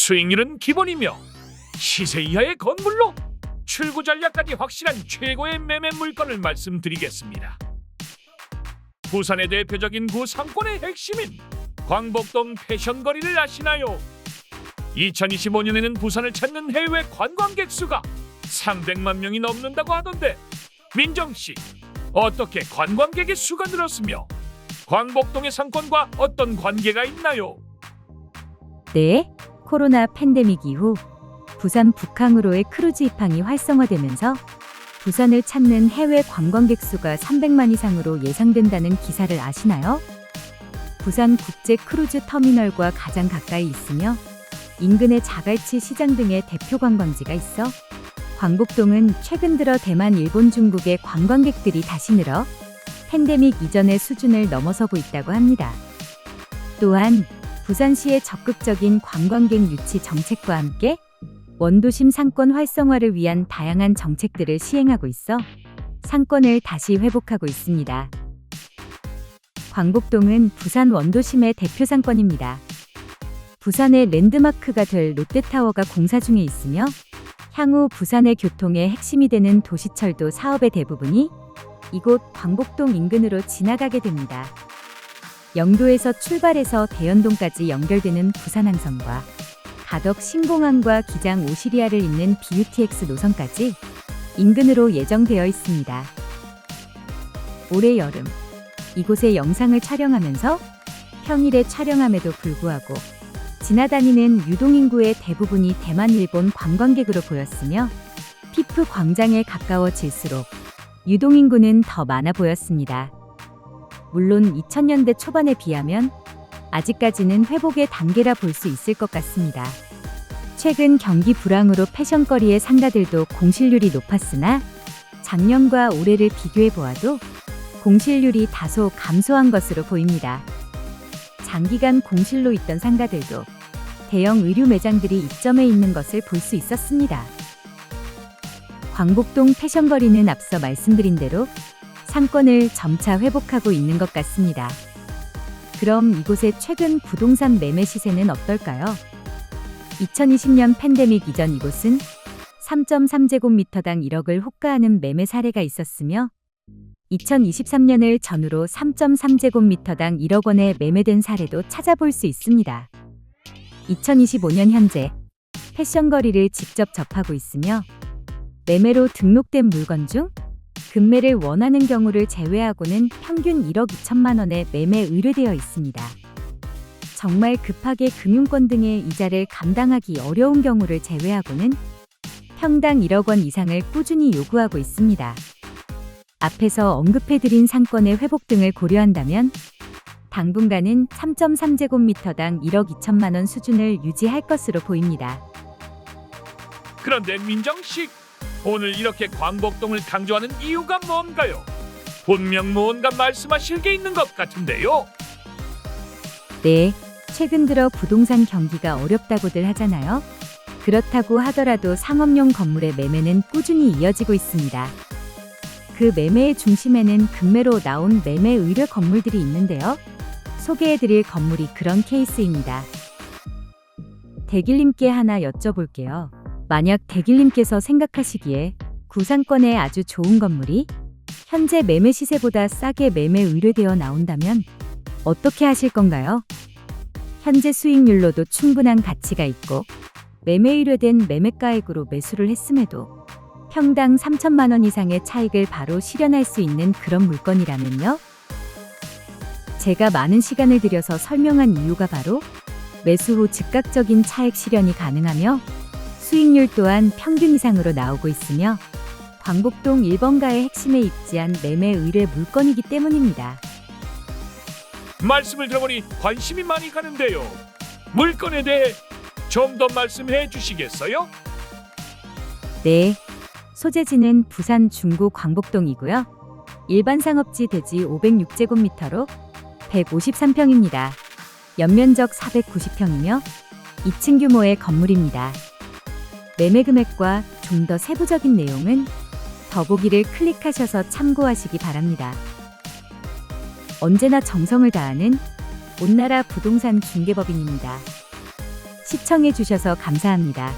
수익률은 기본이며 시세 이하의 건물로 출구 전략까지 확실한 최고의 매매 물건을 말씀드리겠습니다. 부산의 대표적인 구 상권의 핵심인 광복동 패션거리를 아시나요? 2025년에는 부산을 찾는 해외 관광객 수가 300만 명이 넘는다고 하던데 민정 씨 어떻게 관광객의 수가 늘었으며 광복동의 상권과 어떤 관계가 있나요? 네, 코로나 팬데믹 이후 부산 북항으로의 크루즈 입항이 활성화되면서 부산을 찾는 해외 관광객 수가 300만 이상으로 예상된다는 기사를 아시나요? 부산 국제 크루즈 터미널과 가장 가까이 있으며 인근의 자갈치 시장 등의 대표 관광지가 있어 광복동은 최근 들어 대만, 일본, 중국의 관광객들이 다시 늘어 팬데믹 이전의 수준을 넘어서고 있다고 합니다. 또한 부산시의 적극적인 관광객 유치 정책과 함께 원도심 상권 활성화를 위한 다양한 정책들을 시행하고 있어 상권을 다시 회복하고 있습니다. 광복동은 부산 원도심의 대표 상권입니다. 부산의 랜드마크가 될 롯데타워가 공사 중에 있으며 향후 부산의 교통의 핵심이 되는 도시철도 사업의 대부분이 이곳 광복동 인근으로 지나가게 됩니다. 영도에서 출발해서 대연동까지 연결되는 부산항선과 가덕 신공항과 기장 오시리아를 잇는 BUTX 노선까지 인근으로 예정되어 있습니다. 올해 여름 이곳에 영상을 촬영하면서 평일에 촬영함에도 불구하고 지나다니는 유동인구의 대부분이 대만, 일본 관광객으로 보였으며 피프 광장에 가까워질수록 유동인구는 더 많아 보였습니다. 물론 2000년대 초반에 비하면 아직까지는 회복의 단계라 볼 수 있을 것 같습니다. 최근 경기 불황으로 패션거리의 상가들도 공실률이 높았으나 작년과 올해를 비교해 보아도 공실률이 다소 감소한 것으로 보입니다. 장기간 공실로 있던 상가들도 대형 의류 매장들이 입점해 있는 것을 볼 수 있었습니다. 광복동 패션거리는 앞서 말씀드린 대로 상권을 점차 회복하고 있는 것 같습니다. 그럼 이곳의 최근 부동산 매매 시세는 어떨까요? 2020년 팬데믹 이전 이곳은 3.3제곱미터당 1억을 호가하는 매매 사례가 있었으며 2023년을 전후로 3.3제곱미터당 1억 원에 매매된 사례도 찾아볼 수 있습니다. 2025년 현재 패션 거리를 직접 접하고 있으며 매매로 등록된 물건 중 금매를 원하는 경우를 제외하고는 평균 1억 2천만 원에 매매 의뢰되어 있습니다. 정말 급하게 금융권 등의 이자를 감당하기 어려운 경우를 제외하고는 평당 1억 원 이상을 꾸준히 요구하고 있습니다. 앞에서 언급해드린 상권의 회복 등을 고려한다면 당분간은 3.3제곱미터당 1억 2천만 원 수준을 유지할 것으로 보입니다. 그런데 민정 씨 오늘 이렇게 광복동을 강조하는 이유가 뭔가요? 분명 무언가 말씀하실 게 있는 것 같은데요. 네, 최근 들어 부동산 경기가 어렵다고들 하잖아요. 그렇다고 하더라도 상업용 건물의 매매는 꾸준히 이어지고 있습니다. 그 매매의 중심에는 금매로 나온 매매 의뢰 건물들이 있는데요. 소개해드릴 건물이 그런 케이스입니다. 대길님께 하나 여쭤볼게요. 만약 대길님께서 생각하시기에 구상권에 아주 좋은 건물이 현재 매매 시세보다 싸게 매매 의뢰되어 나온다면 어떻게 하실 건가요? 현재 수익률로도 충분한 가치가 있고 매매 의뢰된 매매가액으로 매수를 했음에도 평당 3천만 원 이상의 차익을 바로 실현할 수 있는 그런 물건이라면요. 제가 많은 시간을 들여서 설명한 이유가 바로 매수 후 즉각적인 차액 실현이 가능하며 수익률 또한 평균 이상으로 나오고 있으며 광복동 1번가의 핵심에 입지한 매매 의뢰 물건이기 때문입니다. 말씀을 들어보니 관심이 많이 가는데요. 물건에 대해 좀 더 말씀해 주시겠어요? 네. 소재지는 부산 중구 광복동이고요. 일반 상업지 대지 506제곱미터로 153평입니다. 연면적 490평이며 2층 규모의 건물입니다. 매매 금액과 좀 더 세부적인 내용은 더보기를 클릭하셔서 참고하시기 바랍니다. 언제나 정성을 다하는 온나라 부동산 중개법인입니다. 시청해 주셔서 감사합니다.